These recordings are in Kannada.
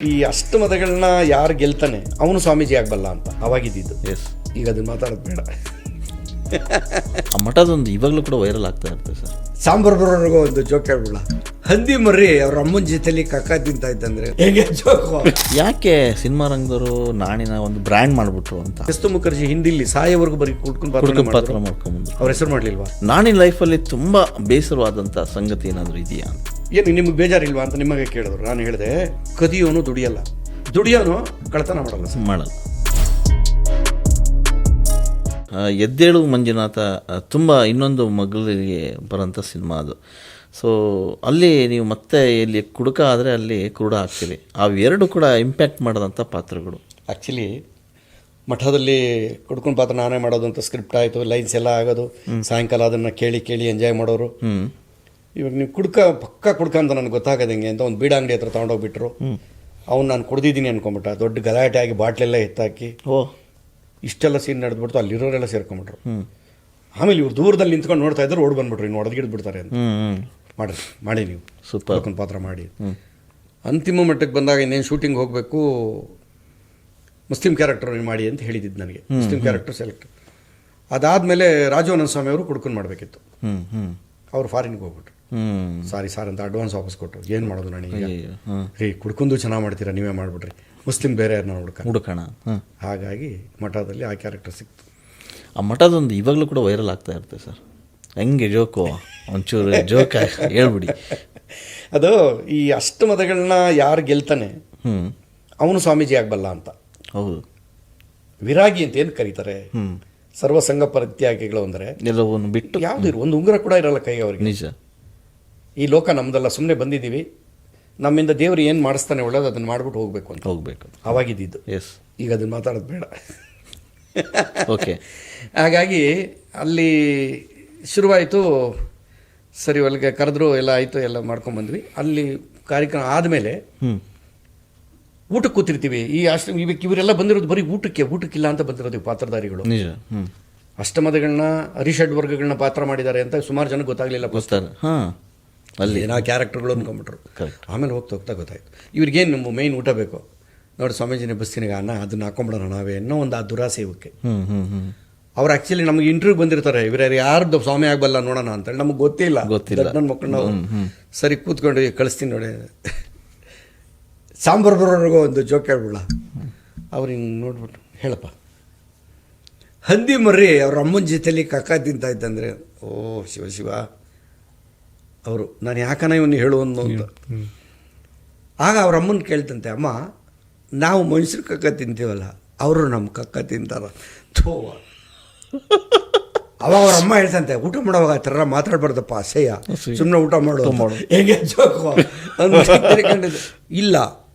ಈ ಅಷ್ಟು ಮತಗಳನ್ನ ಯಾರು ಗೆಲ್ತಾನೆ ಅವನು ಸ್ವಾಮೀಜಿ ಆಗಬಲ್ಲ ಅಂತ. ಅವಾಗಿದ್ದು ಎಸ್ ಈಗ ಅದನ್ನ ಮಾತಾಡೋದು ಬೇಡ. ಆ ಮಠದೊಂದು ಇವಾಗಲೂ ಕೂಡ ವೈರಲ್ ಆಗ್ತಾ ಇರುತ್ತೆ ಸರ್. ಸಾಂಬಾರ್ ಬರೋರ್ಗು ಒಂದು ಜೋಕ್ ಹೇಳ್ಬಿಡ ಹಂದಿ ಮರ್ರಿ ಅವ್ರ ಅಮ್ಮನ ಜೊತೆಲಿ ಕಕ್ಕ ತಿಂತ ಇದ್ದಂದ್ರೆ ಹೇಗೆ ಜೋಕು ಯಾಕೆ ಸಿನಿಮಾ ರಂಗದವರು ನಾಣಿನ ಒಂದು ಬ್ರ್ಯಾಂಡ್ ಮಾಡ್ಬಿಟ್ರು ಅಂತ? ಕಸ್ತು ಮುಖರ್ಜಿ ಹಿಂದಿಲಿ ಸಾಯವರೆಗೂ ಬರೀ ಕುಟ್ಕೊಂಡು ಪಾತ್ರ ಪಾತ್ರ ಮಾಡ್ಕೊಂಬಂದ್ರು ಅವ್ರ ಹೆಸರು ಮಾಡ್ಲಿಲ್ವಾ? ನಾಣಿನ ಲೈಫಲ್ಲಿ ತುಂಬಾ ಬೇಸರವಾದಂಥ ಸಂಗತಿ ಏನಾದರೂ ಇದೆಯಾ ಅಂತ? ಏನು ನಿಮ್ಗೆ ಬೇಜಾರಿಲ್ವಾ ಅಂತ ನಿಮಗೆ ಕೇಳಿದ್ರು. ನಾನು ಹೇಳಿದೆ ಕದಿಯೋನು ದುಡಿಯಲ್ಲ. ದುಡಿಯೋನು ಕಳ್ತನ ಮಾಡಲ್ಲ ಸರ್. ಮಾಡಲ್ಲ. ಆ, ಎದ್ದೇಳು ಮಂಜುನಾಥ ತುಂಬ ಇನ್ನೊಂದು ಮಗಳಿಗೆ ಬರೋಂಥ ಸಿನಿಮಾ ಅದು. ಸೊ ಅಲ್ಲಿ ನೀವು ಮತ್ತೆ ಇಲ್ಲಿ ಕುಡುಕ ಆದರೆ ಅಲ್ಲಿ ಕುರುಡ ಆಗ್ತೀರಿ ಅವೆರಡು ಕೂಡ ಇಂಪ್ಯಾಕ್ಟ್ ಮಾಡಿದಂಥ ಪಾತ್ರಗಳು. ಆ್ಯಕ್ಚುಲಿ ಮಠದಲ್ಲಿ ಕುಡ್ಕೊಂಡು ಪಾತ್ರ ನಾನೇ ಮಾಡೋದು ಅಂತ ಸ್ಕ್ರಿಪ್ಟ್ ಆಯಿತು ಲೈನ್ಸ್ ಎಲ್ಲ ಆಗೋದು. ಸಾಯಂಕಾಲ ಅದನ್ನು ಕೇಳಿ ಕೇಳಿ ಎಂಜಾಯ್ ಮಾಡೋರು. ಇವಾಗ ನೀವು ಕುಡ್ಕ ಪಕ್ಕ ಕುಡ್ಕ ಅಂತ ನನಗೆ ಗೊತ್ತಾಗದಂಗೆ ಹೆಂಗೆ ಅಂತ ಒಂದು ಬೀಡ ಅಂಗಡಿ ಹತ್ರ ತೊಗೊಂಡೋಗ್ಬಿಟ್ರು. ಅವ್ನು ನಾನು ಕುಡ್ದಿದ್ದೀನಿ ಅನ್ಕೊಂಬಿಟ್ಟ ದೊಡ್ಡ ಗಲಾಟೆ ಆಗಿ ಬಾಟ್ಲೆಲ್ಲ ಎತ್ತಾಕಿ ಓ. ಇಷ್ಟೆಲ್ಲ ಸೀನ್ ನಡೆದ್ಬಿಡ್ತು ಅಲ್ಲಿರೋರೆಲ್ಲ ಸೇರ್ಕೊಂಬಿಟ್ರು ಆಮೇಲೆ ಇವ್ರು ದೂರದಲ್ಲಿ ನಿಂತ್ಕೊಂಡು ನೋಡ್ತಾ ಇದ್ರು ಓಡ್ ಬಂದ್ಬಿಟ್ರು ಇನ್ನು ಹೊಡೆದ್ಗಿಡ್ ಬಿಡ್ತಾರೆ ಅಂತ. ಹ್ಞೂ ಮಾಡಿ ನೀವು. ಸೂಪರ್. ಪಾತ್ರ ಮಾಡಿ. ಅಂತಿಮ ಮಟ್ಟಕ್ಕೆ ಬಂದಾಗ ಇನ್ನೇನು ಶೂಟಿಂಗ್ ಹೋಗಬೇಕು? ಮುಸ್ಲಿಂ ಕ್ಯಾರೆಕ್ಟರ್ ಮಾಡಿ ಅಂತ ಹೇಳಿದ್ದು ನನಗೆ. ಮುಸ್ಲಿಂ ಕ್ಯಾರೆಕ್ಟರ್ ಸೆಲೆಕ್ಟ್ ಅದಾದಮೇಲೆ ರಾಜವನಂದ ಸ್ವಾಮಿ ಅವರು ಕುಡ್ಕೊಂಡು ಮಾಡಬೇಕಿತ್ತು. ಅವ್ರು ಫಾರಿನ್ಗೆ ಹೋಗ್ಬಿಟ್ರು. ಸಾರಿ ಸಾರ್ ಅಂತ ಅಡ್ವಾನ್ಸ್ ವಾಪಸ್ ಕೊಟ್ಟರು ಏನು ಮಾಡೋದು ನನಗೆ? ಈಗ ರೀ ಕುಡ್ಕೊಂಡು ಚೆನ್ನಾಗಿ ಮಾಡ್ತೀರಾ? ನೀವೇ ಮಾಡಿಬಿಟ್ರಿ ಮುಸ್ಲಿಂ ಬೇರೆ ಯಾರನ್ನ ಹುಡುಕ? ಹುಡುಕಣ ಹಾಗಾಗಿ ಮಠದಲ್ಲಿ ಆ ಕ್ಯಾರೆಕ್ಟರ್ ಸಿಕ್ತು. ಆ ಮಠದೊಂದು ಇವಾಗಲೂ ಕೂಡ ವೈರಲ್ ಆಗ್ತಾ ಇರುತ್ತೆ ಸರ್. ಹೆಂಗೆ ಜೋಕು? ಒಂಚೂರು ಜೋಕ್ ಹೇಳ್ಬಿಡಿ. ಅದು ಈ ಅಷ್ಟು ಮತಗಳನ್ನ ಯಾರು ಗೆಲ್ತಾನೆ ಅವನು ಸ್ವಾಮೀಜಿ ಆಗಬಲ್ಲ ಅಂತ. ಹೌದು. ವಿರಾಗಿ ಅಂತ ಏನು ಕರೀತಾರೆ? ಸರ್ವಸಂಗ ಪರಿತ್ಯಾಗಿಗಳು ಅಂದರೆ ಎಲ್ಲವನ್ನು ಬಿಟ್ಟು ಯಾವ್ದು ಒಂದು ಉಂಗುರ ಕೂಡ ಇರಲ್ಲ ಕೈ ಅವ್ರಿಗೆ. ನಿಜ. ಈ ಲೋಕ ನಮ್ಮದಲ್ಲ ಸುಮ್ಮನೆ ಬಂದಿದ್ದೀವಿ. ನಮ್ಮಿಂದ ದೇವರು ಏನು ಮಾಡಿಸ್ತಾನೆ ಒಳ್ಳೇದು ಅದನ್ನು ಮಾಡಿಬಿಟ್ಟು ಹೋಗಬೇಕು ಅಂತ. ಹೋಗಬೇಕು ಅವಾಗಿದ್ದಿದ್ದು. ಎಸ್ ಈಗ ಅದನ್ನು ಮಾತಾಡೋದು ಬೇಡ. ಓಕೆ ಹಾಗಾಗಿ ಅಲ್ಲಿ ಶುರುವಾಯಿತು ಸರಿ ಒಳಗೆ ಕರೆದ್ರು ಎಲ್ಲ ಆಯಿತು ಎಲ್ಲ ಮಾಡ್ಕೊಂಬಂದ್ವಿ ಅಲ್ಲಿ ಕಾರ್ಯಕ್ರಮ ಆದಮೇಲೆ ಊಟಕ್ಕೆ ಕೂತಿರ್ತೀವಿ. ಈ ಆಶ್ರಮ ಇವಕ್ಕೆ ಇವರೆಲ್ಲ ಬಂದಿರೋದು ಬರೀ ಊಟಕ್ಕೆ ಊಟಕ್ಕಿಲ್ಲ ಅಂತ ಬಂದಿರೋದು ಪಾತ್ರಧಾರಿಗಳು. ನಿಜ. ಅಷ್ಟಮದಗಳನ್ನ ಅರಿಷಡ್ ವರ್ಗಗಳನ್ನ ಪಾತ್ರ ಮಾಡಿದ್ದಾರೆ ಅಂತ ಸುಮಾರು ಜನ ಗೊತ್ತಾಗಲಿಲ್ಲ ಹಾಂ. ಅಲ್ಲಿ. ಏನೋ ಕ್ಯಾರೆಕ್ಟರ್ಗಳು ಅಂದ್ಕೊಂಬಿಟ್ರು. ಆಮೇಲೆ ಹೋಗ್ತಾ ಹೋಗ್ತಾ ಗೊತ್ತಾಯ್ತು. ಇವ್ರಿಗೇನು ನಮ್ಮ ಮೈನ್ ಊಟ ಬೇಕು? ನೋಡಿ ಸ್ವಾಮೀಜಿನ ಬಸ್ಸಿನಾಗ ಅನ್ನ ಅದನ್ನ ಹಾಕೊಂಬಿಡೋಣ ನಾವೇ ಅನ್ನೋ ಒಂದು ಆ ದುರಾಸೆ ಇವಕ್ಕೆ ಅವ್ರು ಆ್ಯಕ್ಚುಲಿ ನಮಗೆ ಇಂಟರ್ವ್ಯೂ ಬಂದಿರ್ತಾರೆ. ಇವ್ರು ಯಾರ್ದು ಸ್ವಾಮಿ ಆಗಬಲ್ಲ ನೋಡೋಣ ಅಂತೇಳಿ ನಮಗೆ ಗೊತ್ತಿಲ್ಲ. ಗೊತ್ತಿಲ್ಲ. ನನ್ನ ಮಕ್ಕಳು ನಾವು ಸರಿ ಕೂತ್ಕೊಂಡು ಕಳಿಸ್ತೀನಿ ನೋಡಿ. ಸಾಂಬಾರು ಬರೋರ್ಗೂ ಒಂದು ಜೋಕ್ ಹೇಳ್ಬಿಡ ಅವ್ರು ಹಿಂಗೆ ನೋಡ್ಬಿಟ್ಟು ಹೇಳಪ್ಪ. ಹಂದಿ ಮರ್ರಿ ಅವ್ರ ಅಮ್ಮನ ಜೊತೆಲಿ ಕಕ್ಕ ತಿಂತ ಇದ್ದಂದ್ರೆ ಓ ಶಿವ ಶಿವ. ಅವರು ನಾನು ಯಾಕನ ಇವನು ಹೇಳುವನು ಅಂತ? ಆಗ ಅವ್ರ ಅಮ್ಮನ ಕೇಳ್ತಂತೆ ಅಮ್ಮ ನಾವು ಮನುಷ್ಯರು ಕಕ್ಕ ತಿಂತೀವಲ್ಲ ಅವರು ನಮ್ಮ ಕಕ್ಕ ತಿಂತಾರ. ಥೋ. ಅವಾಗ ಅವ್ರ ಅಮ್ಮ ಹೇಳ್ತಂತೆ ಊಟ ಮಾಡೋವಾಗ ಆ ಥರ ಮಾತಾಡ್ಬಾರ್ದಪ್ಪ ಅಸಹ್ಯ. ಸುಮ್ಮನೆ ಊಟ ಮಾಡು. ಹೇಗೆ ಜೋಕು? ಇಲ್ಲ.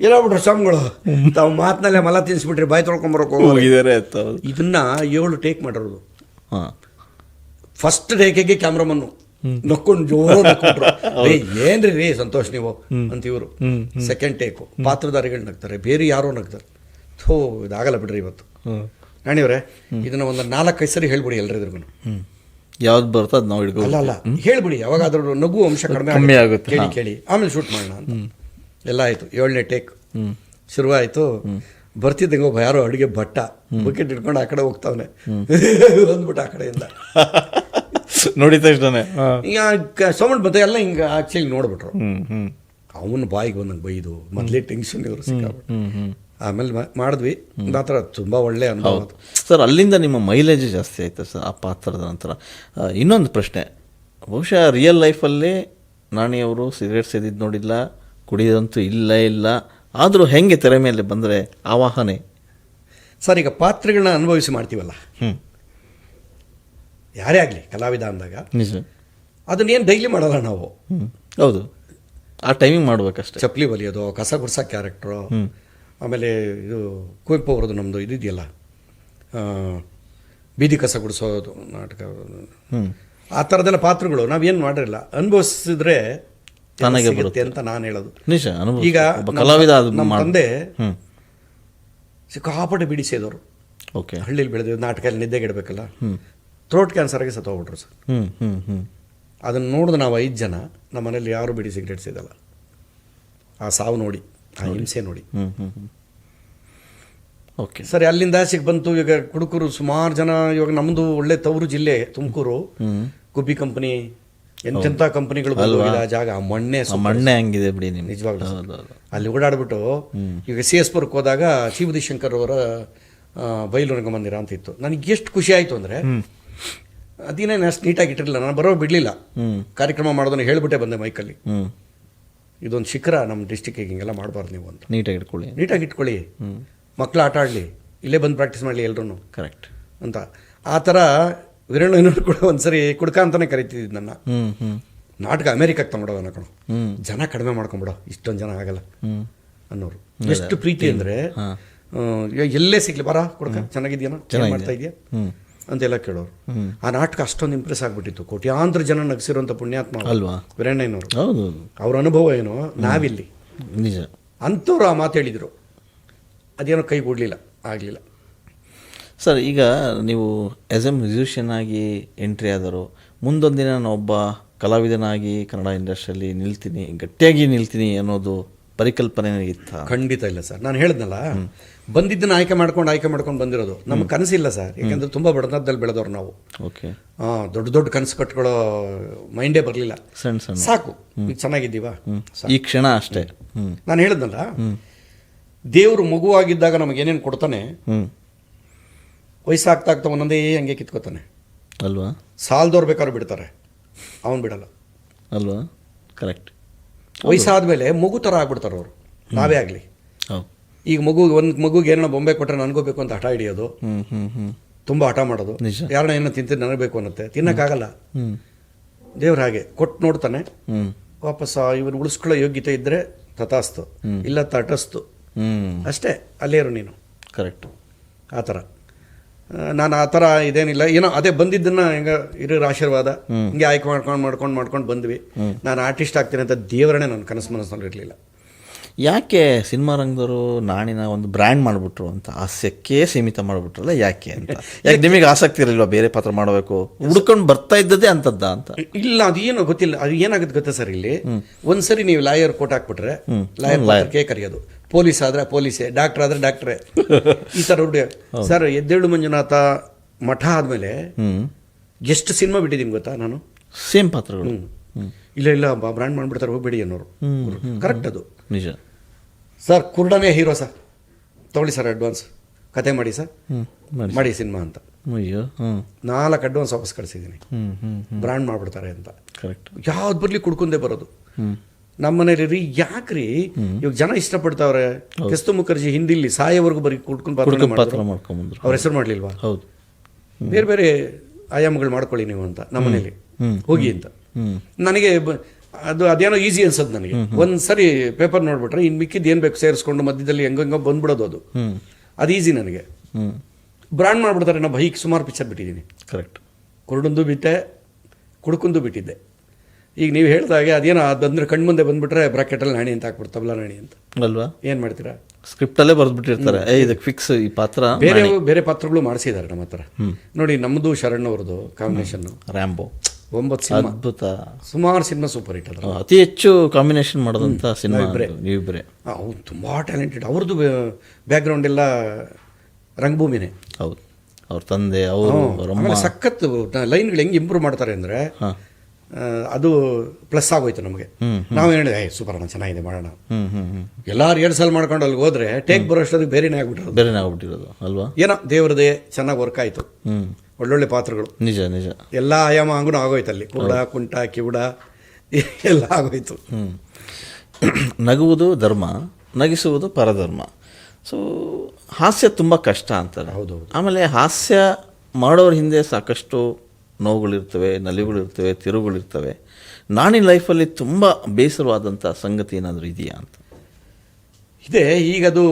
ಇಲ್ಲ ಬಿಟ್ರು ಸ್ವಾಮಿಗಳು. ತಾವು ಮಾತಿನಲ್ಲೇ ಮಲ ತಿನ್ಸ್ಬಿಟ್ರಿ ಬಾಯಿ ತೊಳ್ಕೊಂಬರಕ್ಕೆ ಹೋಗಿದ್ದಾರೆ ಇದನ್ನ ಏಳು ಟೇಕ್ ಮಾಡಿರೋದು. ಹಾಂ. ಫಸ್ಟ್ ಟೇಕಿಗೆ ಕ್ಯಾಮ್ರಾಮನ್ನು. ನಕ್ಕೊಂಡು ಜೋರು ನಕ್ಕೊಂಡ್ರು. ಏ ಏನ್ರಿ ರೀ ಸಂತೋಷ್ ನೀವು? ಅಂತ ಇವರು. ಸೆಕೆಂಡ್ ಟೇಕು ಪಾತ್ರಧಾರಿಗಳು ನಗ್ತಾರೆ ಬೇರೆ ಯಾರೋ ನಗ್ತಾರೆ. ಥೋ ಇದಾಗಲ್ಲ ಬಿಡ್ರಿ ಇವತ್ತು. ನಾಣಿವ್ರೆ ಇದನ್ನ ಒಂದು ನಾಲ್ಕೈದು ಸರಿ ಹೇಳ್ಬಿಡಿ ಎಲ್ರಿದ್ರಿಗೂ ಯಾವ್ದು ಬರ್ತೋ ಅದು ನಾವು ಹಿಡ್ಕೊ ಅಲ್ಲ ಅಲ್ಲ. ಹೇಳ್ಬಿಡಿ ಯಾವಾಗಾದ್ರೂ ನಗು ಅಂಶ ಕಡಿಮೆ ಆಗುತ್ತೆ. ಕೇಳಿ ಕೇಳಿ. ಆಮೇಲೆ ಶೂಟ್ ಮಾಡೋಣ ಅಂತ. ಎಲ್ಲ ಆಯ್ತು. ಏಳನೇ ಟೇಕ್ ಶುರು ಶುರುವಾಯಿತು. ಬರ್ತಿದ್ದಂಗೆ ಒಬ್ಬ ಯಾರೋ ಅಡುಗೆ ಬಟ್ಟ ಬಕೆಟ್ ಇಟ್ಕೊಂಡು ಆ ಕಡೆ ಹೋಗ್ತಾವನೆ. ಬಂದ್ಬಿಟ್ಟು ಆ ಕಡೆಯಿಂದ. ನೋಡಿದ ತಕ್ಷಣ ಹಾಂ. ಈಗ ಸೌಂಡ್ ಬಂತ ಎಲ್ಲ ಹಿಂಗೆ ಆಕ್ಚುಲಿ ನೋಡ್ಬಿಟ್ರು. ಅವನ ಬಾಯಿಗೆ ಬಂದಂಗೆ ಬೈದು ಮೊದಲೇ ಟೆನ್ಷನ್ ಇವರು ಸಿಕ್ಕಾಬಿಟ್ಟು ಆಮೇಲೆ ಮಾಡಿದ್ವಿ. ಆ ಥರ ತುಂಬ ಒಳ್ಳೆ ಅನುಭವ. ಸರ್ ಅಲ್ಲಿಂದ ನಿಮ್ಮ ಮೈಲೇಜ್ ಜಾಸ್ತಿ ಆಯ್ತು ಸರ್ ಆ ಪಾತ್ರದ ನಂತರ? ಇನ್ನೊಂದು ಪ್ರಶ್ನೆ. ಬಹುಶಃ ರಿಯಲ್ ಲೈಫಲ್ಲಿ ನಾಣಿಯವರು ಸಿಗರೇಟ್ ಸೇದಿದ್ದು ನೋಡಿಲ್ಲ ಕುಡಿಯೋದಂತೂ ಇಲ್ಲ ಇಲ್ಲ. ಆದರೂ ಹೆಂಗೆ ತೆರೆ ಮೇಲೆ ಬಂದರೆ ಆವಾಹನೆ? ಸರ್ ಈಗ ಪಾತ್ರಗಳನ್ನ ಅನುಭವಿಸಿ ಮಾಡ್ತೀವಲ್ಲ. ಹ್ಞೂ ಯಾರೇ ಆಗಲಿ ಕಲಾವಿದ ಅಂದಾಗ ನಿಜ ಅದನ್ನೇನು ಡೈಲಿ ಮಾಡಲ್ಲ ನಾವು. ಹೌದು. ಆ ಟೈಮಿಂಗ್ ಮಾಡ್ಬೇಕಷ್ಟೆ. ಚಪ್ಪಲಿ ಬಲಿಯೋದು ಕಸ ಗುಡ್ಸೋ ಕ್ಯಾರೆಕ್ಟ್ರು ಆಮೇಲೆ ಇದು ಕುವೆಂಪು ಅವ್ರದ್ದು ನಮ್ಮದು ಇದಿದೆಯಲ್ಲ ಆ, ಬೀದಿ ಕಸ ಗುಡಿಸೋದು ನಾಟಕ. ಆ ಥರದೆಲ್ಲ ಪಾತ್ರಗಳು ನಾವೇನು ಮಾಡಿರಲ್ಲ ಅನುಭವಿಸಿದ್ರೆ ತಾನಾಗೆ ಬರುತ್ತೆ. ಅಂತ ನಾನು ಹೇಳೋದು. ನಿಜ ಅನುಭವ ಈಗ ಒಬ್ಬ ಕಲಾವಿದ ಅದು ನಮ್ಮ ಮಾಡ್- ತಂದೆ ಸಿಕ್ಕಾಪಟ್ಟೆ ಬಿಡಿಸಿದವರು ಓಕೆ. ಹಳ್ಳಿಲಿ ಬೆಳೆದಿದ್ದು ನಾಟಕ ನಿದ್ದೆಗೆಡಬೇಕಲ್ಲ. ಥ್ರೋಟ್ ಕ್ಯಾನ್ಸರ್ಗೆ ಸತ್ತೋಗ್ಬಿಟ್ರು ಸರ್. ಹ್ಞೂ ಹ್ಞೂ ಹ್ಞೂ ಅದನ್ನು ನೋಡಿದ ನಾವು ಐದು ಜನ ನಮ್ಮ ಮನೇಲಿ ಯಾರು ಬಿಡಿ ಸಿಗರೇಟ್ ಸಿಗಲ್ಲ ಆ ಸಾವು ನೋಡಿ ಆ ಹಿಂಸೆ ನೋಡಿ. ಓಕೆ ಸರಿ ಅಲ್ಲಿಂದ ಆಚೆಗೆ ಬಂತು ಈಗ ಕುಡುಕರು ಸುಮಾರು ಜನ ಇವಾಗ ನಮ್ಮದು ಒಳ್ಳೆ ತವರು ಜಿಲ್ಲೆ ತುಮಕೂರು. ಗುಬ್ಬಿ ಕಂಪನಿ ಎಂತೆಂಥ ಕಂಪನಿಗಳು ಆ ಜಾಗ ಮಣ್ಣೆ ಮಣ್ಣೆ ಹಂಗಿದೆ ಬಿಡಿ ನಿಜವಾಗ್ಲೂ ಅಲ್ಲಿ ಓಡಾಡ್ಬಿಟ್ಟು ಈಗ ಸಿ ಎಸ್ ಪುರಕ್ಕೆ ಹೋದಾಗ ಶಿವದಿಶಂಕರ್ ಶಂಕರ್ ಅವರ ಬಯಲು ಬಯಲು ರಂಗಮಂದಿರ ಅಂತ ಇತ್ತು. ನನಗೆ ಎಷ್ಟು ಖುಷಿ ಆಯಿತು ಅಂದರೆ ಅದೇನೇ ಅಷ್ಟು ನೀಟಾಗಿ ಇಟ್ಟಿರಲಿಲ್ಲ. ನಾನು ಬರೋ ಬಿಡಲಿಲ್ಲ. ಕಾರ್ಯಕ್ರಮ ಮಾಡೋದನ್ನ ಹೇಳಿಬಿಟ್ಟೆ ಬಂದೆ ಮೈಕಲ್ಲಿ. ಇದೊಂದು ಶಿಖರ ನಮ್ಮ ಡಿಸ್ಟಿಕ್ಕಿಗೆ ಹಿಂಗೆಲ್ಲ ಮಾಡಬಾರ್ದು ನೀವು ಅಂತ. ನೀಟಾಗಿ ಇಟ್ಕೊಳ್ಳಿ. ನೀಟಾಗಿ ಇಟ್ಕೊಳ್ಳಿ. ಮಕ್ಕಳು ಆಟ ಆಡಲಿ. ಇಲ್ಲೇ ಬಂದು ಪ್ರಾಕ್ಟೀಸ್ ಮಾಡಲಿ ಎಲ್ಲರೂ ಕರೆಕ್ಟ್ ಅಂತ. ಆ ಥರ ವೀರಣ್ಣನವರು ಕೂಡ ಒಂದ್ಸರಿ ಕುಡ್ಕ ಅಂತಾನೆ ಕರಿತಿದ್ದು ನನ್ನ. ನಾಟಕ ಅಮೇರಿಕಕ್ಕೆ ತಗೊಂಡೋಗೋಣ ಅನ್ಕೊಂಡು ಜನ ಕಡಿಮೆ ಮಾಡ್ಕೊಂಬಿಡೋ. ಇಷ್ಟೊಂದು ಜನ ಆಗಲ್ಲ ಅನ್ನೋರು. ಎಷ್ಟು ಪ್ರೀತಿ ಅಂದರೆ ಎಲ್ಲೇ ಸಿಗ್ಲಿ. ಬರ ಕುಡ್ಕ. ಚೆನ್ನಾಗಿದ್ಯಾನ ಚೆನ್ನಾಗಿ ಮಾಡ್ತಾ ಇದೆಯಾ? ಅಂತೆಲ್ಲ ಕೇಳೋರು. ಆ ನಾಟಕ ಅಷ್ಟೊಂದು ಇಂಪ್ರೆಸ್ ಆಗ್ಬಿಟ್ಟಿತ್ತು. ಕೋಟ್ಯಾಂತರ ಜನ ನಗಿಸಿರುವಂಥ ಪುಣ್ಯಾತ್ಮ. ಅಲ್ವಾ? ವೀರಣ್ಣಯ್ಯನವರು. ಹೌದು. ಅವ್ರ ಅನುಭವ ಏನೋ? ನಾವಿಲ್ಲಿ. ನಿಜ. ಅಂಥವ್ರು ಆ ಮಾತು ಹೇಳಿದರು. ಅದೇನೋ ಕೈ ಕೊಡಲಿಲ್ಲ ಆಗಲಿಲ್ಲ. ಸರ್ ಈಗ ನೀವು ಆಸ್ ಎ ಮ್ಯೂಸಿಷಿಯನ್ ಆಗಿ ಎಂಟ್ರಿ ಆದರು ಮುಂದೊಂದು ದಿನ ನಾನು ಒಬ್ಬ ಕಲಾವಿದನಾಗಿ ಕನ್ನಡ ಇಂಡಸ್ಟ್ರಿಯಲ್ಲಿ ನಿಲ್ತೀನಿ ಗಟ್ಟಿಯಾಗಿ ನಿಲ್ತೀನಿ ಅನ್ನೋದು ಪರಿಕಲ್ಪನೆ ಇತ್ತ ಖಂಡಿತ ಇಲ್ಲ ಸರ್. ನಾನು ಹೇಳಿದ್ನಲ್ಲ ಬಂದಿದ್ದನ್ನ ಆಯ್ಕೆ ಮಾಡ್ಕೊಂಡು ಆಯ್ಕೆ ಮಾಡ್ಕೊಂಡು ಬಂದಿರೋದು. ನಮ್ಗೆ ಕನಸಿಲ್ಲ ಸರ್. ಯಾಕಂದ್ರೆ ತುಂಬ ಬಡತನದಲ್ಲಿ ಬೆಳೆದವ್ರು ನಾವು. ಓಕೆ. ಹಾಂ ದೊಡ್ಡ ದೊಡ್ಡ ಕನಸು ಕಟ್ಕೊಳ್ಳೋ ಮೈಂಡೇ ಬರಲಿಲ್ಲ. ಸಣ್ಣ ಸಣ್ಣ. ಸಾಕು. ಈಗ ಚೆನ್ನಾಗಿದ್ದೀವಾ? ಈ ಕ್ಷಣ ಅಷ್ಟೇ. ನಾನು ಹೇಳಿದ್ನಲ್ಲ? ದೇವರು ಮಗುವಾಗಿದ್ದಾಗ ನಮಗೆ ಏನೇನು ಕೊಡ್ತಾನೆ? ವಯಸ್ಸಾಗ್ತಾ ಆಗ್ತಾ ಒಂದೊಂದೇ ಹಂಗೆ ಕಿತ್ಕೋತಾನೆ. ಅಲ್ವಾ? ಸಾಲದವ್ರು ಬೇಕಾದ್ರೂ ಬಿಡ್ತಾರೆ. ಅವನು ಬಿಡಲ್ಲ. ಅಲ್ವಾ? ಕರೆಕ್ಟ್ ವಯಸ್ಸಾದ್ಮೇಲೆ ಮಗು ಥರ ಆಗ್ಬಿಡ್ತಾರೆ ಅವರು ನಾವೇ ಆಗಲಿ. ಈಗ ಮಗು ಒಂದು ಮಗುಗೆ ಏನೋ ಬೊಂಬೆ ಕೊಟ್ಟರೆ ನನಗೂ ಬೇಕು ಅಂತ ಹಠ ಹಿಡಿಯೋದು. ತುಂಬಾ ಹಠ ಮಾಡೋದು. ಯಾರನ್ನ ಏನೋ ತಿಂತಿದ್ದು ನನಗೆ ಬೇಕು ಅನ್ನತ್ತೆ. ತಿನ್ನಕ್ಕಾಗಲ್ಲ. ದೇವ್ರ ದೇವ್ರು ಹಾಗೆ. ಕೊಟ್ಟು ನೋಡ್ತಾನೆ. ವಾಪಸ್ ಇವನು ಉಳಿಸ್ಕೊಳ್ಳೋ ಯೋಗ್ಯತೆ ಇದ್ದರೆ ತಥಾಸ್ತು. ಇಲ್ಲ ತಟಸ್ತು. ಅಷ್ಟೇ. ಅಲ್ಲೇರು ನೀನು. ಕರೆಕ್ಟ್. ಆ ಥರ. ನಾನು ಆ ಥರ ಇದೇನಿಲ್ಲ. ಏನೋ ಅದೇ ಬಂದಿದ್ದನ್ನ ಹೆಂಗ ಹಿರಿಯರ ಆಶೀರ್ವಾದ. ಹಿಂಗೆ ಆಯ್ಕೆ ಮಾಡ್ಕೊಂಡು ಮಾಡ್ಕೊಂಡು ಮಾಡ್ಕೊಂಡು ಬಂದ್ವಿ. ನಾನು ಆರ್ಟಿಸ್ಟ್ ಆಗ್ತೀನಿ ಅಂತ ದೇವರೇ ನನ್ನ ಕನಸು ಮನಸ್ಸಿನಲ್ಲಿ ಇರಲಿಲ್ಲ. ಯಾಕೆ ಸಿನಿಮಾ ರಂಗದವರು ನಾಣಿನ ಒಂದು ಬ್ರ್ಯಾಂಡ್ ಮಾಡಿಬಿಟ್ರು ಅಂತ ಹಾಸ್ಯಕ್ಕೆ ಸೀಮಿತ ಮಾಡಿಬಿಟ್ರಲ್ಲ ಯಾಕೆ ಅಂತ? ಯಾಕೆ ನಿಮಗೆ ಆಸಕ್ತಿ ಇರಲಿಲ್ಲ ಬೇರೆ ಪಾತ್ರ ಮಾಡಬೇಕು? ಹುಡ್ಕೊಂಡು ಬರ್ತಾ ಇದ್ದದ್ದೇ ಅಂತದ್ದ ಅಂತ? ಇಲ್ಲ ಅದು ಏನು ಗೊತ್ತಿಲ್ಲ. ಅದು ಏನಾಗುತ್ತೆ ಗೊತ್ತಾ ಸರ್ ಇಲ್ಲಿ? ಒಂದ್ಸರಿ ನೀವು ಲಾಯರ್ ಕೋಟ್ ಹಾಕ್ಬಿಟ್ರೆ ಲಾಯರ್ ಪಾತ್ರಕ್ಕೆ ಕರೆಯೋದು ಪೊಲೀಸ್ ಆದ್ರೆ ಪೊಲೀಸೇ ಡಾಕ್ಟರ್ ಆದ್ರೆ ಡಾಕ್ಟ್ರೇ. ಈ ತರ ಹುಡುಗ ಸರ್ ಎದ್ದೇಳು ಮಂಜುನಾಥ ಮಠ ಆದ್ಮೇಲೆ ಎಷ್ಟು ಸಿನಿಮಾ ಬಿಟ್ಟಿದ್ದೀನಿ ಗೊತ್ತಾ ನಾನು? ಸೇಮ್ ಪಾತ್ರಗಳು. ಇಲ್ಲ ಇಲ್ಲ ಬ್ರ್ಯಾಂಡ್ ಮಾಡ್ಬಿಡ್ತಾರೆ ಹೋಗ್ಬೇಡಿ ಅನ್ನೋರು. ಕರೆಕ್ಟ್ ಅದು. ನಿಜ. ಸರ್ ಕುರುಡನೇ ಹೀರೋ ಸರ್. ತಗೊಳ್ಳಿ ಸರ್ ಅಡ್ವಾನ್ಸ್. ಕತೆ ಮಾಡಿ ಸರ್. ಮಾಡಿ. ಸಿನಿಮಾ ಅಂತ. ಅಯ್ಯೋ ನಾಲ್ಕು ಅಡ್ವಾನ್ಸ್ ವಾಪಸ್ ಕಳಿಸಿದ್ದೀನಿ. ಬ್ರಾಂಡ್ ಬ್ರ್ಯಾಂಡ್ ಮಾಡ್ಬಿಡ್ತಾರೆ ಅಂತ. ಕರೆಕ್ಟ್. ಯಾವ್ದು ಬರಲಿ ಕುಡ್ಕೊಂಡೇ ಬರೋದು. ನಮ್ಮ ಮನೇಲಿ ರೀ ಯಾಕ್ರಿ? ಇವಾಗ ಜನ ಇಷ್ಟಪಡ್ತಾವ್ರೆ. ಕೆಸ್ತು ಮುಖರ್ಜಿ ಹಿಂದಿಲ್ಲಿ ಸಾಯವರೆಗೂ ಬರೀ ಕುಡ್ಕೊಂಡು ಅವ್ರ ಹೆಸರು ಮಾಡ್ಲಿಲ್ವಾ? ಹೌದು. ಬೇರೆ ಬೇರೆ ಆಯಾಮಗಳು ಮಾಡ್ಕೊಳ್ಳಿ ನೀವು ಅಂತ ನಮ್ಮ ಮನೇಲಿ. ಹೋಗಿ ಅಂತ. ನನಗೆ ಅದು ಅದೇನೋ ಈಸಿ ಅನ್ಸದ್ ನನಗೆ. ಒಂದ್ ಸರಿ ಪೇಪರ್ ನೋಡ್ಬಿಟ್ರೆ ಇನ್ ಮಿಕ್ಕಿದ್ ಏನ್ ಬೇಕು ಸೇರಿಸ್ಕೊಂಡು ಮಧ್ಯದಲ್ಲಿ ಹೆಂಗೋ ಹೆಂಗೋ ಬಂದ್ಬಿಡೋದು ಅದು. ಅದು ಈಸಿ ನನಗೆ. ಬ್ರಾಂಡ್ ಬ್ರ್ಯಾಂಡ್ ಮಾಡ್ಬಿಡ್ತಾರೆ ನಾವು ಬೈಕ್ ಸುಮಾರು ಪಿಕ್ಚರ್ ಬಿಟ್ಟಿದ್ದೀನಿ. ಕರೆಕ್ಟ್ ಕುರುಡಂದು ಬಿಟ್ಟೆ ಕುಡ್ಕುಂದು ಬಿಟ್ಟಿದ್ದೆ. ಈಗ ನೀವು ಹೇಳ್ದಾಗೆ ಅದೇನೋ ಅದಂದ್ರೆ ಕಣ್ಮುಂದೆ ಬಂದ್ಬಿಟ್ರೆ ಬ್ರಾಕೆಟಲ್ಲಿ ನಾಣಿ ಅಂತ ಹಾಕ್ಬಿಡ್ತು ತಬಲಾ ನಾಣಿ ಅಂತ. ಅಲ್ವಾ? ಏನು ಮಾಡ್ತೀರಾ? ಸ್ಕ್ರಿಪ್ಟಲ್ಲೇ ಬರೆದ್ಬಿಟ್ಟಿರ್ತಾರೆ. ಏ ಇದಕ್ಕೆ ಫಿಕ್ಸ್ ಈ ಪಾತ್ರ ಬೇರೆ ಬೇರೆ ಪಾತ್ರಗಳು ಮಾಡಿಸಿದ್ದಾರೆ ನಮ್ಮ ಹತ್ರ. ನೋಡಿ ನಮ್ಮದು ಶರಣ್ ಅವ್ರದ್ದು ಕಾಂಬಿನೇಷನ್ ರ್ಯಾಂಬೋ ಒಂಬತ್ತು ಸಿನಿಮಾ. ಅದ್ಭುತ. ಸುಮಾರು ಸಿನಿಮಾ ಸೂಪರ್ ಹಿಟ್ ಅದ್ರ ಅತಿ ಹೆಚ್ಚು ಕಾಂಬಿನೇಷನ್ ಮಾಡಿದಂಥ ಸಿನಿಮಾ ನೀವಿಬ್ಬರೇ ಅವ್ರು ತುಂಬ ಟ್ಯಾಲೆಂಟೆಡ್ ಅವ್ರದ್ದು ಬ್ಯಾಕ್ಗ್ರೌಂಡ್ ಎಲ್ಲ ರಂಗಭೂಮಿನೇ. ಹೌದು. ಅವ್ರ ತಂದೆ ಅವರು ಸಖತ್ತು ಲೈನ್ಗಳು ಹೆಂಗೆ ಇಂಪ್ರೂವ್ ಮಾಡ್ತಾರೆ ಅಂದರೆ ಅದು ಪ್ಲಸ್ ಆಗೋಯ್ತು ನಮಗೆ. ನಾವು ಹೇಳಿದೆ ಏ ಸೂಪರ್ ಅಣ್ಣ ಚೆನ್ನಾಗಿದೆ ಮಾಡೋಣ. ಎಲ್ಲರೂ ರಿಹರ್ಸಲ್ ಮಾಡ್ಕೊಂಡು ಅಲ್ಲಿ ಹೋದ್ರೆ ಟೇಕ್ ಬರೋಷ್ಟೊತ್ತಿಗೆ ಬೇರೆನೇ ಆಗ್ಬಿಟ್ಟಿರೋದು. ಬೇರೆನೇ ಆಗ್ಬಿಟ್ಟಿರೋದು ಅಲ್ವಾ? ಏನೋ ದೇವ್ರದೇ ಚೆನ್ನಾಗಿ ವರ್ಕ್ ಆಯಿತು. ಒಳ್ಳೊಳ್ಳೆ ಪಾತ್ರಗಳು. ನಿಜ ನಿಜ. ಎಲ್ಲ ಆಯಾಮ ಹಂಗೂ ಆಗೋಯ್ತು ಅಲ್ಲಿ. ಕುರುಡ ಕುಂಟ ಕಿವುಡ ಎಲ್ಲ ಆಗೋಯ್ತು. ಹ್ಞೂ ನಗುವುದು ಧರ್ಮ ನಗಿಸುವುದು ಪರಧರ್ಮ. ಸೊ ಹಾಸ್ಯ ತುಂಬ ಕಷ್ಟ ಅಂತಾರೆ. ಹೌದು, ಆಮೇಲೆ ಹಾಸ್ಯ ಮಾಡೋರ ಹಿಂದೆ ಸಾಕಷ್ಟು ನೋವುಗಳಿರ್ತವೆ ನಲಿಗಳಿರ್ತವೆ ತಿರುಗಳಿರ್ತವೆ ನಾಣಿ ಲೈಫಲ್ಲಿ ತುಂಬ ಬೇಸರವಾದಂಥ ಸಂಗತಿ ಏನಾದರೂ ಇದೆಯಾ ಅಂತ? ಇದೆ ಈಗ ಅದು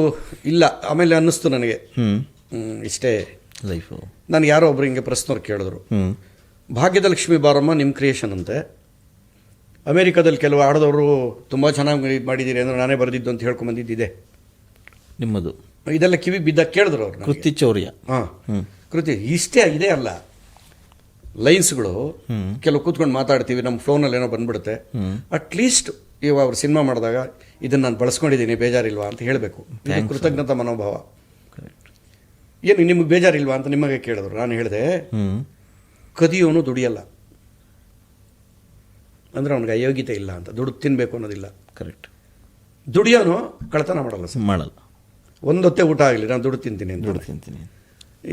ಇಲ್ಲ. ಆಮೇಲೆ ಅನ್ನಿಸ್ತು ನನಗೆ. ಇಷ್ಟೇ. ಲೈಫು. ನಾನು ಯಾರೋ ಒಬ್ರು ಹಿಂಗೆ ಪ್ರಶ್ನವ್ರು ಕೇಳಿದ್ರು. ಭಾಗ್ಯದಲಕ್ಷ್ಮಿ ಭಾಗ್ಯದ ಲಕ್ಷ್ಮಿ ಬಾರಮ್ಮ ನಿಮ್ಮ ಕ್ರಿಯೇಷನ್ ಅಂತೆ. ಅಮೇರಿಕಾದಲ್ಲಿ ಕೆಲವು ಆಡದವರು ತುಂಬ ಚೆನ್ನಾಗಿ ಇದು ಮಾಡಿದ್ದೀರಿ ಅಂದ್ರೆ ನಾನೇ ಬರೆದಿದ್ದು ಅಂತ ಹೇಳ್ಕೊಂಬಂದಿದ್ದಿದೆ ನಿಮ್ಮದು. ಇದೆಲ್ಲ ಕಿವಿ ಬಿದ್ದಾಗ ಕೇಳಿದ್ರು ಅವ್ರು ಕೃತಿ ಚೌರ್ಯ. ಹಾಂ. ಕೃತಿ ಇಷ್ಟೇ ಇದೆ ಅಲ್ಲ. ಲೈನ್ಸ್ಗಳು ಕೆಲವು ಕೂತ್ಕೊಂಡು ಮಾತಾಡ್ತೀವಿ ನಮ್ಮ ಫೋನಲ್ಲಿ ಏನೋ ಬಂದ್ಬಿಡುತ್ತೆ. ಅಟ್ಲೀಸ್ಟ್ ಇವಾಗ ಅವ್ರು ಸಿನಿಮಾ ಮಾಡಿದಾಗ ಇದನ್ನು ನಾನು ಬಳಸ್ಕೊಂಡಿದ್ದೀನಿ ಬೇಜಾರಿಲ್ವಾ ಅಂತ ಹೇಳಬೇಕು. ಕೃತಜ್ಞತಾ ಮನೋಭಾವ. ಏನು ನಿಮಗೆ ಬೇಜಾರಿಲ್ವಾ ಅಂತ ನಿಮಗೆ ಕೇಳಿದ್ರು. ನಾನು ಹೇಳಿದೆ ಕದಿಯೋನು ದುಡಿಯಲ್ಲ. ಅಂದರೆ ಅವನಿಗೆ ಅಯೋಗ್ಯತೆ ಇಲ್ಲ ಅಂತ. ದುಡ್ಡು ತಿನ್ನಬೇಕು ಅನ್ನೋದಿಲ್ಲ. ಕರೆಕ್ಟ್ ದುಡಿಯೋನು ಕಳತನ ಮಾಡಲ್ಲ ಸರ್. ಮಾಡಲ್ಲ. ಒಂದೊತ್ತೆ ಊಟ ಆಗಲಿ ನಾನು ದುಡ್ಡು ತಿಂತೀನಿ ಅಂತ. ದುಡ್ಡು ತಿಂತೀನಿ.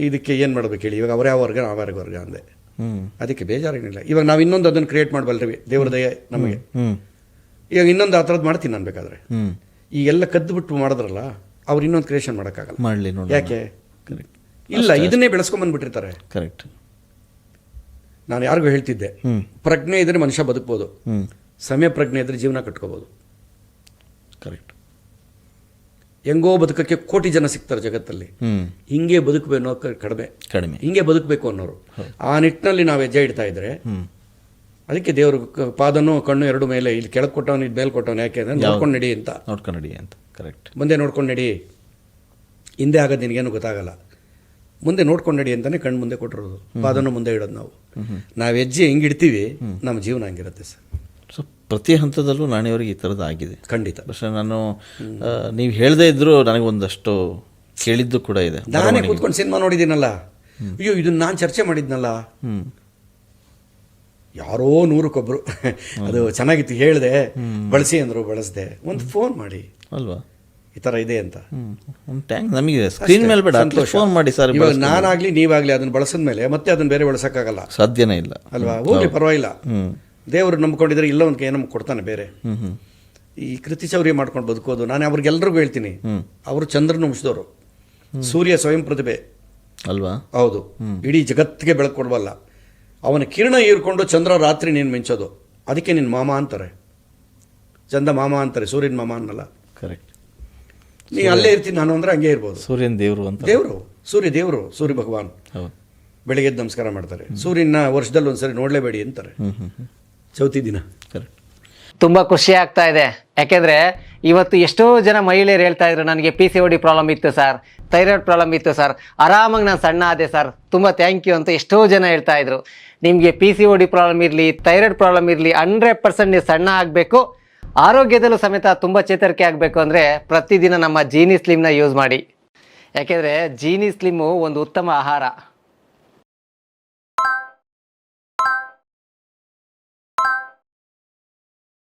ಇದಕ್ಕೆ ಏನು ಮಾಡಬೇಕು ಹೇಳಿ? ಇವಾಗ ಅವ್ರು ಯಾವ ವರ್ಗ ಆ ವರ್ಗ ವರ್ಗ ಅಂದೆ. ಅದಕ್ಕೆ ಬೇಜಾರೇನಿಲ್ಲ. ಇವಾಗ ನಾವು ಇನ್ನೊಂದು ಅದನ್ನು ಕ್ರಿಯೇಟ್ ಮಾಡಬಲ್ರಿ ದೇವ್ರ ದಯ ನಮಗೆ. ಇವಾಗ ಇನ್ನೊಂದು ಆ ಥರದ್ದು ಮಾಡ್ತೀನಿ ನಾನು ಬೇಕಾದ್ರೆ. ಈಗೆಲ್ಲ ಕದ್ದು ಬಿಟ್ಟು ಮಾಡಿದ್ರಲ್ಲ ಅವ್ರು ಇನ್ನೊಂದು ಕ್ರಿಯೇಷನ್ ಮಾಡೋಕ್ಕಾಗಲ್ಲ. ಮಾಡಲಿ ನೋಡಿ ಯಾಕೆ? ಕರೆಕ್ಟ್ ಇಲ್ಲ ಇದನ್ನೇ ಬೆಳೆಸ್ಕೊಂಬಂದ್ಬಿಟ್ಟಿರ್ತಾರೆ ಕರೆಕ್ಟ್ ನಾನು ಯಾರಿಗೂ ಹೇಳ್ತಿದ್ದೆ ಪ್ರಜ್ಞೆ ಇದ್ರೆ ಮನುಷ್ಯ ಬದುಕ್ಬೋದು ಸಮಯ ಪ್ರಜ್ಞೆ ಇದ್ರೆ ಜೀವನ ಕಟ್ಕೋಬೋದು. ಕರೆಕ್ಟ್ ಹೆಂಗೋ ಬದುಕಕ್ಕೆ ಕೋಟಿ ಜನ ಸಿಗ್ತಾರೆ ಜಗತ್ತಲ್ಲಿ. ಹಿಂಗೆ ಬದುಕಬೇಕು ಅನ್ನೋ ಕಡಿಮೆ. ಕಡಿಮೆ. ಹಿಂಗೆ ಬದುಕಬೇಕು ಅನ್ನೋರು. ಆ ನಿಟ್ಟಿನಲ್ಲಿ ನಾವು ಹೆಜ್ಜೆ ಇಡ್ತಾ ಇದ್ರೆ ಅದಕ್ಕೆ ದೇವರು ಪಾದನು ಕಣ್ಣು ಎರಡು ಮೇಲೆ ಇಲ್ಲಿ ಕೆಳಗೆ ಕೊಟ್ಟವನು ಇದು ಮೇಲೆ ಕೊಟ್ಟವನು ಯಾಕೆ ಅಂದ್ರೆ ನೋಡ್ಕೊಂಡು ನಡಿ ಅಂತ. ನೋಡ್ಕೊಂಡು ನಡಿ ಅಂತ. ಕರೆಕ್ಟ್ ಮುಂದೆ ನೋಡ್ಕೊಂಡು ನಡಿ. ಹಿಂದೆ ಆಗೋದು ನಿನಗೇನು ಗೊತ್ತಾಗಲ್ಲ. ಮುಂದೆ ನೋಡ್ಕೊಂಡು ನಡಿ ಅಂತಾನೆ ಕಣ್ಣು ಮುಂದೆ ಕೊಟ್ಟಿರೋದು. ಪಾದನೂ ಮುಂದೆ ಇಡೋದು ನಾವು. ನಾವು ಹೆಜ್ಜೆ ಹೆಂಗೆ ಇಡ್ತೀವಿ ನಮ್ಮ ಜೀವನ ಹಂಗಿರುತ್ತೆ ಸರ್. ಸೊ ಪ್ರತಿ ಹಂತದಲ್ಲೂ ನಾಣಿಯವ್ರಿಗೆ ಈ ಥರದ್ದು ಆಗಿದೆ. ಖಂಡಿತ. ಸರ್ ನಾನು ನೀವು ಹೇಳದೇ ಇದ್ದರೂ ನನಗೊಂದಷ್ಟು ಕೇಳಿದ್ದು ಕೂಡ ಇದೆ. ನಾನೇ ಕೂತ್ಕೊಂಡು ಸಿನಿಮಾ ನೋಡಿದ್ದೀನಲ್ಲ. ಅಯ್ಯೋ ಇದನ್ನ ನಾನು ಚರ್ಚೆ ಮಾಡಿದ್ನಲ್ಲ. ಯಾರೋ ನೂರಕ್ಕೊಬ್ರು. ಅದು ಚೆನ್ನಾಗಿತ್ತು ಹೇಳಿದೆ. ಬಳಸಿ ಅಂದರು ಬಳಸಿದೆ. ಒಂದು ಫೋನ್ ಮಾಡಿ. ಅಲ್ವಾ? ಈ ಥರ ಇದೆ ಅಂತ. ಟ್ಯಾಂಕ್ ನಮಗೆ ಸ್ಕ್ರೀನ್ ಮೇಲೆ ಬೇಡ. ಫೋನ್ ಮಾಡಿ ಸರ್ ಇವಾಗ ನೀವಾಗಲಿ ಅದನ್ನು ಅದನ್ನ ಬಳಸಿದ್ಮೇಲೆ ಮತ್ತೆ ಅದನ್ನ ಬೇರೆ ಬಳಸೋಕ್ಕಾಗಲ್ಲ. ಸಾಧ್ಯನೇ ಇಲ್ಲ. ಅಲ್ವಾ? ಹೋಗಿ ಪರವಾಗಿಲ್ಲ. ದೇವರು ನಂಬ್ಕೊಂಡಿದ್ರೆ ಇಲ್ಲ ಒಂದು ಏನೋ ಕೊಡ್ತಾನೆ ಬೇರೆ. ಈ ಕೃತಿ ಕೃತಿಚೌರ್ಯ ಮಾಡ್ಕೊಂಡು ಬದುಕೋದು ನಾನು ಅವ್ರಿಗೆಲ್ರಿಗೂ ಹೇಳ್ತೀನಿ. ಅವರು ಚಂದ್ರನ ಮುಚ್ಚಿದವರು ಸೂರ್ಯ ಸ್ವಯಂ ಪ್ರತಿಭೆ. ಅಲ್ವಾ? ಹೌದು. ಇಡೀ ಜಗತ್ತಿಗೆ ಬೆಳಕು ಕೊಡಬಲ್ಲ ಅವನ ಕಿರಣ ಹೀರ್ಕೊಂಡು ಚಂದ್ರ ರಾತ್ರಿ ನೀನು ಮಿಂಚೋದು. ಅದಕ್ಕೆ ನಿನ್ನ ಮಾಮ ಅಂತಾರೆ. ಚಂದ ಮಾಮ ಅಂತಾರೆ ಸೂರ್ಯನ ಮಾಮ ಅನ್ನಲ್ಲ. ಕರೆಕ್ಟ್ ನೀ ಅಲ್ಲೇ ಇರ್ತೀನಿ ನಾನು ಅಂದ್ರೆ ಹಂಗೆ ಇರ್ಬೋದು. ಸೂರ್ಯನ ದೇವರು ಅಂತ. ದೇವರು ಸೂರ್ಯ ದೇವರು ಸೂರ್ಯ ಭಗವಾನ್. ಹೌದು. ಬೆಳಿಗ್ಗೆ ಎದ್ದು ನಮಸ್ಕಾರ ಮಾಡ್ತಾರೆ. ಸೂರ್ಯನ ವರ್ಷದಲ್ಲಿ ಒಂದ್ಸರಿ ನೋಡಲೇಬೇಡಿ ಅಂತಾರೆ. ಚೌತಿ ದಿನ. ಕರೆಕ್ಟ್ ತುಂಬ ಖುಷಿ ಆಗ್ತಾ ಇದೆ. ಯಾಕೆಂದ್ರೆ ಇವತ್ತು ಎಷ್ಟೋ ಜನ ಮಹಿಳೆಯರು ಹೇಳ್ತಾ ಇದ್ರು ನನಗೆ P C O D problem ಇತ್ತು ಸರ್ ಥೈರಾಯ್ಡ್ ಪ್ರಾಬ್ಲಮ್ ಇತ್ತು ಸರ್ ಆರಾಮಾಗಿ ನಾನು ಸಣ್ಣ ಆದೆ ಸರ್ ತುಂಬ ಥ್ಯಾಂಕ್ ಯು ಅಂತ ಎಷ್ಟೋ ಜನ ಹೇಳ್ತಾ ಇದ್ರು. ನಿಮಗೆ P C O D problem ಇರಲಿ ಥೈರಾಯ್ಡ್ ಪ್ರಾಬ್ಲಮ್ ಇರಲಿ ಹಂಡ್ರೆಡ್ ಪರ್ಸೆಂಟ್ ನೀವು ಸಣ್ಣ ಆಗಬೇಕು. ಆರೋಗ್ಯದಲ್ಲೂ ಸಮೇತ ತುಂಬ ಚೇತರಿಕೆ ಆಗಬೇಕು ಅಂದರೆ ಪ್ರತಿದಿನ ನಮ್ಮ ಜೀನಿ ಸ್ಲಿಮ್ನ ಯೂಸ್ ಮಾಡಿ. ಯಾಕೆಂದರೆ ಜೀನಿ ಸ್ಲಿಮ್ಮು ಒಂದು ಉತ್ತಮ ಆಹಾರ.